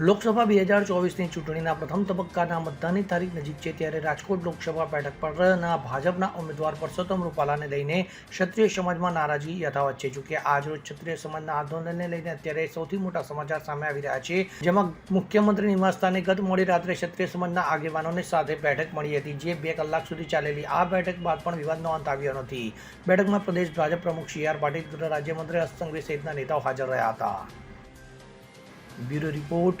લોકસભા બે હજાર ચોવીસની ચૂંટણીના પ્રથમ તબક્કાના મતદાનની તારીખ નજીક છે ત્યારે રાજકોટ લોકસભા બેઠક પરના ભાજપના ઉમેદવાર પરસોત્તમ રૂપાલાને લઈને ક્ષત્રિય સમાજમાં નારાજી યથાવત છે. જોકે આજરોજ ક્ષત્રિય સમાજના આંદોલનને લઈને અત્યારે સૌથી મોટા સમાચાર સામે આવી રહ્યા છે. જેમાં મુખ્યમંત્રી નિવાસસ્થાને ગત મોડી રાત્રે ક્ષત્રિય સમાજના આગેવાનોને સાથે બેઠક મળી હતી, જે બે કલાક સુધી ચાલેલી. આ બેઠક બાદ પણ વિવાદનો અંત આવ્યો નથી. બેઠકમાં પ્રદેશ ભાજપ પ્રમુખ સી આર પાટીલ તથા રાજ્યમંત્રી હસ્તંગવી સહિતના નેતાઓ હાજર રહ્યા હતા. Bureau report